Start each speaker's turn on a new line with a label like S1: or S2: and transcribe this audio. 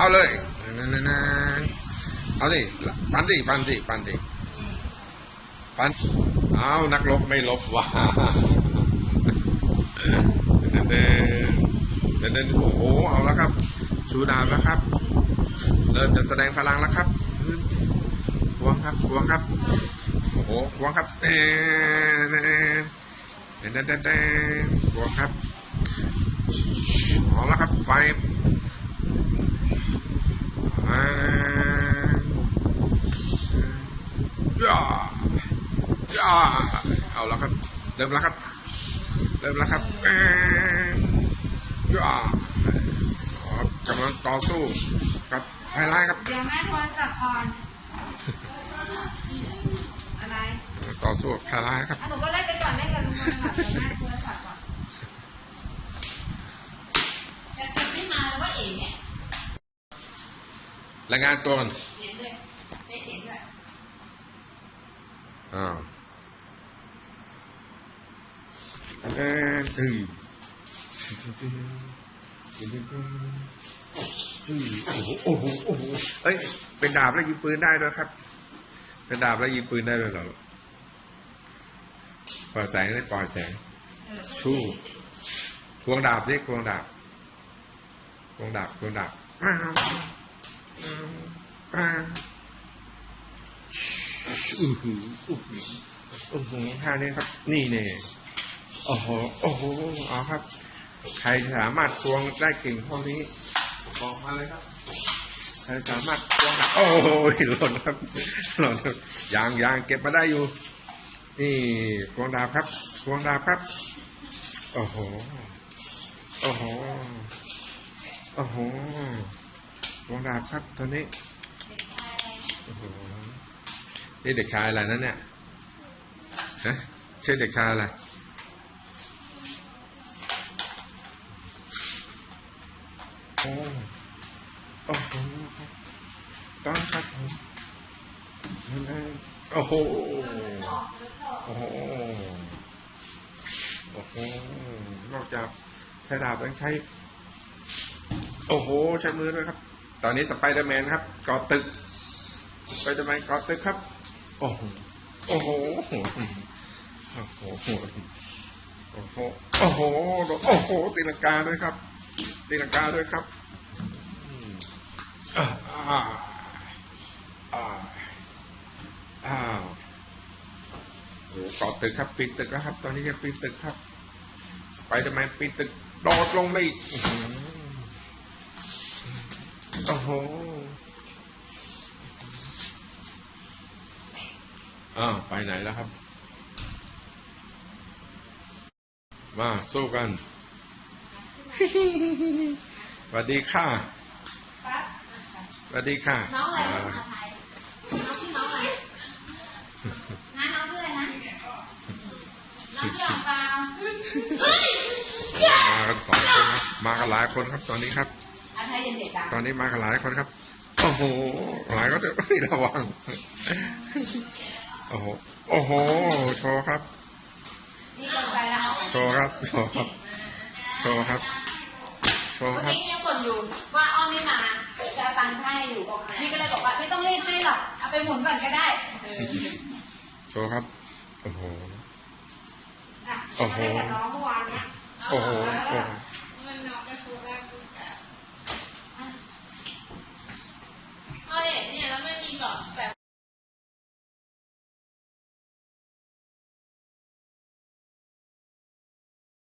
S1: เอาเลยนั่นๆเอาดิฟันดิฟันดิฟันดิฟันเอานักลบไม่ลบว่ะเดินเดินโอ้โหเอาแล้วครับชูดาบแล้วครับเริ่มจะแสดงพลังแล้วครับควงครับควงครับโอ้โหควงครับเอ๊ะเอ๊ะเอ๊ะเอ๊ะเอ๊ะเอ๊ะควงครับเอาแล้วครับไฟอ่า ย่าย่าเอาแล้วครับเริ่มแล้วครับ เริ่มแล้วครับเอ๊ะย่าอ๋อกำลังต่อสู้กับไฮไลท์ครับ
S2: เดี๋ยวแม่โทรศัพท์ก่อนอะไร
S1: ต่อสู้กับไฮไลท์ครับ
S2: อะหนูก็เล่นไปก่อนเล่นกับลุงมันค่ะเดี๋ยวแม่โทรศัพท์ก่อน
S3: แต่เป็นไม่มาแล้วว่าเอ๋เนี่ย
S1: รายงานตัวกัน
S3: เสียงด้วยได้เสียงด้วย
S1: อ้าวเอ๊ะอืมโอ้โหโอ้โหโอ้โหเอ้ย เป็นดาบแล้วยิงปืนได้ด้วยครับ เป็นดาบแล้วยิงปืนได้ด้วยเหรอปล่อยแสงได้ปล่อยแสง ชู้ควงดาบสิควงดาบควงดาบควงดาบอ้าวอ้าว อื้อหืออื้อหือโอ้โหท่านี้ครับ นี่เนี่ยโอ้โหโอ้โหเอาครับ ใครสามารถควงได้เก่งเท่านี้บอกมาเลยครับใครสามารถควงได้โอ้โหหล่นครับหล่นครับยางยางเก็บมาได้อยู่ นี่ควงดาบครับควงดาบครับ โอ้โหโอ้โหโอ้โหควงดาบครับตัวนี้ นี่เด็กชายอะไรนั่นเนี่ยฮะชื่อเด็กชายอะไรโอ้โอ้โหต้องครับผมโอ้โหโอ้โหโอ้โหนอกจากใช้ดาบแล้วใช้ โอ้โห ใช้มือด้วยครับ ตอนนี้สไปเดอร์แมนครับก่อตึกสไปเดอร์แมนกอตึกครับ โอ้โหโอ้โหโอ้โหโอ้โหโอ้โหโอ้โหตีลังกาด้วยครับตีลังกาด้วยครับอืมอ่าอ่าอ่าอ้าวโอ้โหเกาะตึกครับปีนตึกแล้วครับ ตอนนี้จะปีนตึกครับ ไปเดอร์แมปีนตึกโดดลงไปอีกอื้อหือโอ้โห อ้าวไปไหนแล้วครับ มาสู้กันสวัสดีค่ะ
S2: ปั๊บ
S1: สวัสดีค่ะ
S3: น้องอะไร
S1: อ่า
S3: ภาษาไทยน้องชื่อน้องอะไร
S2: นะน้องชื่ออะไรนะ
S3: น้องชื่ออังเปา
S1: มากันสองคนครับ มากันหลายคนครับตอนนี้ครับ
S3: อันไทยยังเด็กอะ
S1: ตอนนี้มากันหลายคนครับ โอ้โห หลายก็เดี๋ยวเฮ้ยระวัง โอ้โห โอ้โห โชว์ครับ
S3: นี่เกินไปแล้ว
S1: โชว์ครับ โชว์ครับ โชว์ครับ โชว์
S3: เมื่อ
S1: ครับ
S3: กี้ยังกดอยู่ว่าอ้อมไม่มาจะเอาตังค์ให้อยู่นี่ก็เลยบอกว่าไม่ต้องรีบให้หรอกเอาไปหมุนก่อนก็ได้
S1: โชว์ครับ โอ้โห
S2: อะ
S1: โอ้โห
S2: มาเล่นกับน้องเมื่อวานเนี้ย
S1: โอ้โห โอ้โห
S2: มันน้องไปตัวแรก
S3: เอาเด็เนี่ยแล้วไม่มีแบบ